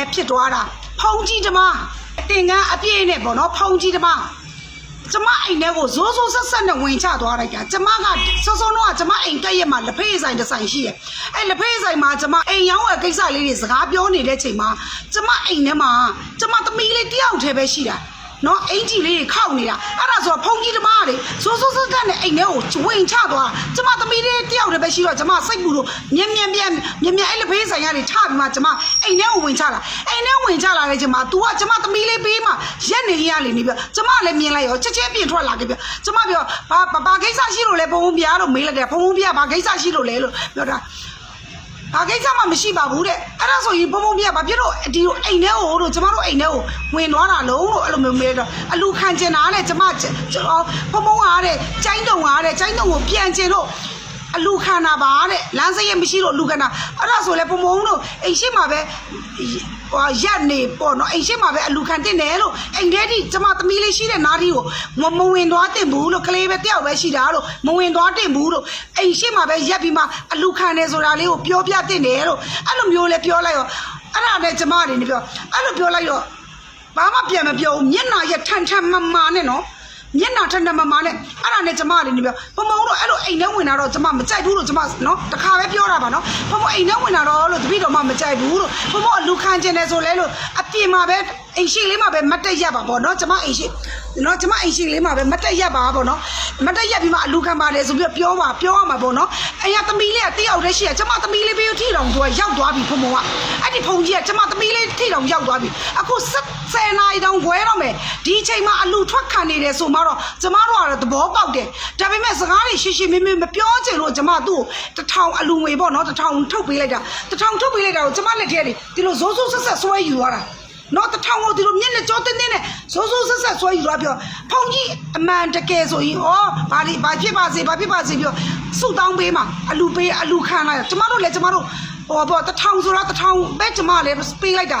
နဲ့ဖြစ်သွားတာဖုံကြီးဓမ္မတင်ကန်းအပြည့်နဲ့ပေါ့နော်ဖုံကြီးဓမ္မကျမအိမ်ထဲကိုဇိုးဇိုးဆက်ဆက်နဲ့ဝင်ချသွားလိုက်တာကျမကစောစောတော့ကျမအိမ်ကက်ရက်မှာလက်ဖေးဆိုင်တစ်ဆိုင်ရှိရဲ့အဲလက်ဖေးဆိုင်မှာကျမအိမ်ရောင်းဝယ်ကိစ္စလေးတွေစကားပြောနေတဲ့ချိန်မှာကျမအိမ်ထဲမှာကျမသမီးလေးတယောက်တည်းပဲရှိတာ နော်အင်ကြီးလေးတွေခောက်နေတာအဲ့ဒါဆိုတော့ဖုန်ကြီးတမားတွေစိုးစိုးစိုးတက်နဲ့အိမ်ထဲကိုဝင်ချသွားကျမသမီးလေးတယောက်တည်းပဲရှိတော့ကျမစိတ်ပူလို့မြင်မြင်ပြန်မြင်မြင်အဲ့လက်ဖေးဆိုင်ကနေထပြီးမှကျမအိမ်ထဲကိုဝင်ချလာအိမ်ထဲဝင်ချလာတဲ့ချိန်မှာ तू ကကျမသမီးလေးပေးမှရက်နေရလေနေပြကျမလည်းမြင်လိုက်ရောချက်ချင်းပြင်ထွက်လာခဲ့ပြကျမပြောဘာဘာကိစ္စရှိလို့လဲဘုံဘုံပြားလို့မေးလိုက်တယ်ဘုံဘုံပြားဘာကိစ္စရှိလို့လဲလို့ပြောတာ ဘာကိစ္စမှမရှိပါဘူးတဲ့အဲ့ဒါဆိုရင်ဘုံဘုံပြဘာဖြစ်လို့ဒီလိုအိမ်ထဲကိုတို့ကျမတို့အိမ်ထဲကိုဝင်သွားတာလုံးလို့အဲ့လိုမျိုးမေးတော့အလူခံကျင်တာတဲ့ကျမကျွန်တော်ဘုံဘုံအားတဲ့ကျိုင်းတုံအားတဲ့ကျိုင်းတုံကိုပြန်ကျင်တော့အလူခံတာပါတဲ့လမ်းစရိတ်မရှိလို့အလူခံတာအဲ့ဒါဆိုလဲဘုံဘုံတို့အိမ်ရှိမှာပဲ ဟိုရက်နေပေါ့နော်အိမ်ရှိမှာပဲအလူခံတင်တယ်လို့အိမ်ထဲထိကျမသမီးလေးရှိတဲ့နားတီကိုမမဝင်သွားတင်ဘူးလို့ကလေးပဲတယောက်ပဲရှိတာလို့မဝင်သွားတင်ဘူးလို့အိမ်ရှိမှာပဲရက်ပြီးမှအလူခံတယ်ဆိုတာလေးကိုပြောပြတင်တယ်လို့အဲ့လိုမျိုးလဲပြောလိုက်ရောအဲ့ဒါနဲ့ကျမတွေနေပြောအဲ့လိုပြောလိုက်တော့ဘာမှပြန်မပြောဘူးမျက်နှာရက်ထန်ထန်မမာနဲ့နော် မျက်နှာထန်ထန်မမာနဲ့အဲ့ဒါနဲ့ကျမတွေနေပြောဘုံဘုံတို့အဲ့လိုအိမ်ထဲဝင်လာတော့ကျမမကြိုက်ဘူးလို့ကျမနော်တခါပဲပြောတာပါနော်ဘုံဘုံအိမ်ထဲဝင်လာတော့လို့တပည့်တော်မှမကြိုက်ဘူးလို့ဘုံဘုံအလူခံကျင်တယ်ဆိုလဲလို့အပြင်မှာပဲအိမ်ရှိလေးမှာပဲမတ်တက်ရက်ပါပေါ့နော်ကျမအိမ်ရှိ နော်ကျမအိမ်ရှိလေးမှာပဲမတ်တက်ရက်ပါပေါ့နော်မတ်တက်ရက်ပြီးမှအလူခံပါတယ်ဆိုပြီးပြောပါပြောရမှာပေါ့နော်အိမ်ကသမီးလေးကတယောက်တည်းရှိရကျမသမီးလေးပေးထီတောင်သူကရောက်သွားပြီဘုံဘုံကအဲ့ဒီဖုန်ကြီးကကျမသမီးလေးထီတောင်ရောက်သွားပြီအခု10နာရီတောင်ခွဲတော့မယ်ဒီအချိန်မှာအလူထွက်ခံနေတယ်ဆိုမှတော့ကျမတို့ကတော့သဘောပေါက်တယ်ဒါပေမဲ့စကားတွေရှင်းရှင်းမင်းမင်းမပြောချင်လို့ကျမသူ့ကိုတထောင်အလူငွေပေါ့နော်တထောင်ထုတ်ပေးလိုက်တာတထောင်ထုတ်ပေးလိုက်တာကိုကျမလက်ထဲတွေဒီလိုဇိုးဇိုးဆက်ဆက်ဆွဲယူသွားတာ နော်တထောင်ကိုဒီလိုမျက်နှာကြောတင်းတင်းနဲ့စိုးစိုးဆက်ဆက်ဆွဲယူသွားပြောဖုန်ကြီးအမှန်တကယ်ဆိုရင်ဩဘာဒီဘာဖြစ်ပါစေဘာဖြစ်ပါစေပြောစုတောင်းပေးမှာအလူပေးအလူခံလိုက်ကျမတို့လည်းကျမတို့ဟောပေါ့တထောင်ဆိုတာတထောင်ပဲကျမလည်းပေးလိုက်တာ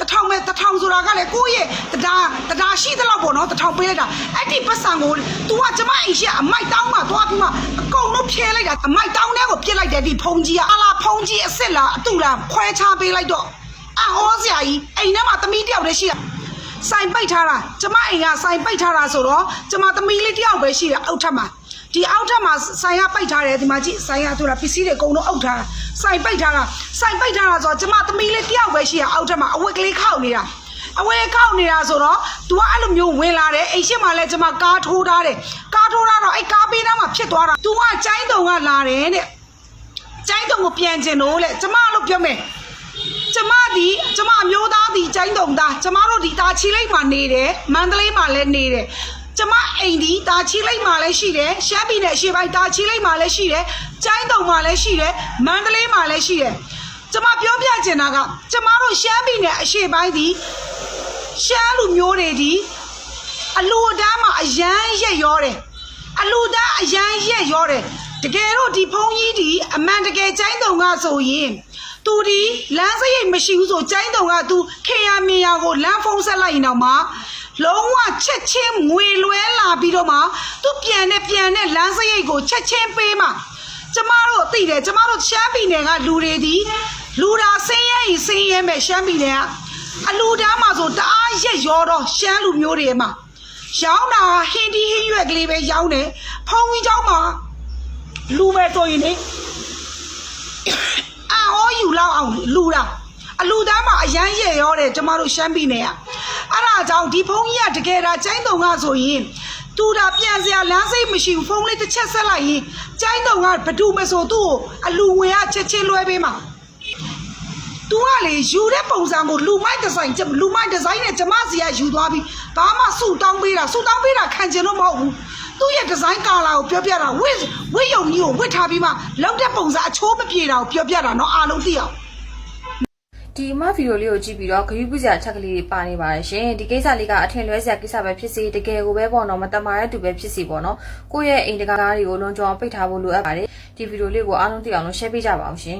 တထောင်ပဲတထောင်ဆိုတာကလည်းကိုယ့်ရဲ့တရားတရားရှိသလောက်ပေါ့နော်တထောင်ပေးလိုက်တာအဲ့ဒီပတ်စံကို तू ကကျမအိမ်ရှိအမိုက်တောင်းမှသွားပြီးမှအကုန်လုံးဖြဲလိုက်တာအမိုက်တောင်းတဲ့ကိုပြစ်လိုက်တယ်ဒီဖုန်ကြီးကအလားဖုန်ကြီးအစ်စ်လားအတူလားခွဲခြားပေးလိုက်တော့ အော်စရာကြီးအိမ်ထဲမှာသမီးတယောက်တည်းရှိတာစိုင်ပိတ်ထားတာကျမအိမ်ကစိုင်ပိတ်ထားတာဆိုတော့ကျမသမီးလေးတယောက်ပဲရှိတယ်အောက်ထပ်မှာဒီအောက်ထပ်မှာစိုင်ကပိတ်ထားတယ်ဒီမှာကြည့်စိုင်ကဆိုတာပစ္စည်းတွေအကုန်လုံးအောက်ထားတာစိုင်ပိတ်ထားတာစိုင်ပိတ်ထားတာဆိုတော့ကျမသမီးလေးတယောက်ပဲရှိရအောက်ထပ်မှာအဝတ်ကလေးခောက်နေတာအဝဲခောက်နေတာဆိုတော့ तू ကအဲ့လိုမျိုးဝင်လာတယ်အိမ်ရှိမှလည်းကျမကားထိုးထားတယ်ကားထိုးထားတော့အဲ့ကားပေးသားမှာဖြစ်သွားတာ तू ကကျိုင်းတုံကလာတယ်တဲ့ကျိုင်းတုံကိုပြန်ကျင်လို့လေကျမလို့ပြောမယ် ကျမဒီကျမအမျိုးသားဒီကျိုင်းတုံသားကျမတို့ဒီတာချီလိတ်မှာနေတယ်မန္တလေးမှာလည်းနေတယ်ကျမအိမ်ဒီတာချီလိတ်မှာလည်းရှိတယ်ရှမ်းပြည်နယ်အရှေ့ပိုင်းတာချီလိတ်မှာလည်းရှိတယ်ကျိုင်းတုံမှာလည်းရှိတယ်မန္တလေးမှာလည်းရှိတယ်ကျမပြောပြချင်တာကကျမတို့ရှမ်းပြည်နယ်အရှေ့ပိုင်းဒီရှမ်းလူမျိုးတွေဒီအလူအတန်းမှာအရန်ရက်ရောတယ်အလူတန်းအရန်ရက်ရောတယ်တကယ်တော့ဒီဖုန်းကြီးဒီအမှန်တကယ်ကျိုင်းတုံကဆိုရင် သူဒီလမ်းစရိတ်မရှိဘူးဆိုကျိုင်းတုံကသူခေရမင်ယာကိုလမ်းဖုံးဆက်လိုက်ရင်တော့မှလုံးဝချက်ချင်းငွေလွဲလာပြီးတော့မှသူပြန်နဲ့ပြန်နဲ့လမ်းစရိတ်ကိုချက်ချင်းပေးမှကျမတို့သိတယ်ကျမတို့ရှမ်းပြည်နယ်ကလူတွေဒီလူတာဆင်းရဲရင်ဆင်းရဲမဲ့ရှမ်းပြည်နယ်ကအလူတန်းမှာဆိုတအားရက်ရောတော့ရှမ်းလူမျိုးတွေမှာရောင်းတာဟင်းဒီဟင်းရွက်ကလေးပဲရောင်းတယ်ဖုံကြီးเจ้าမှာလူပဲဆိုရင်လေ အာ ဟောယူလောက်အောင်လူတာအလူသားမှာအရန်ရဲ့ရောတယ်ကျမတို့ရှမ်းပြည်နယ်ကအဲ့ဒါကြောင့်ဒီဖုန်းကြီးကတကယ်ဒါကျိုင်းတုံကဆိုရင်သူဒါပြန်စရာလမ်းစိတ်မရှိဘူးဖုန်းလေးတစ်ချက်ဆက်လိုက်ရင်ကျိုင်းတုံကဘဒူမဆိုသူ့ကိုအလူငွေကချက်ချင်းလွှဲပေးမှာ ။ तू ကလေယူတဲ့ပုံစံကိုလူမိုက်ဒီဇိုင်းလူမိုက်ဒီဇိုင်းနဲ့ကျမစီကယူသွားပြီးဘာမှဆူတောင်းပေးတာဆူတောင်းပေးတာခံကျင်လို့မဟုတ်ဘူး။သူ့ရဲ့ဒီဇိုင်းကာလာကိုပြောပြတာဝစ်ဝစ်ယုံကြီးကိုဝစ်ထားပြီးမှလောက်တဲ့ပုံစံအချိုးမပြေတာကိုပြောပြတာနော်အားလုံးသိအောင်ဒီမဗီဒီယိုလေးကိုကြည့်ပြီးတော့ခရီးပူစရာအချက်ကလေးတွေပါနေပါတယ်ရှင်ဒီကိစ္စလေးကအထင်လွဲစရာကိစ္စပဲဖြစ်စေတကယ်ကိုပဲပေါ့နော်မတမာတဲ့သူပဲဖြစ်စေပေါ့နော်ကိုယ့်ရဲ့အိမ်တကားတွေကိုလွန်ကျွံပိတ်ထားဖို့လိုအပ်ပါတယ်ဒီဗီဒီယိုလေးကိုအားလုံးသိအောင်လို့ share ပေးကြပါအောင်ရှင်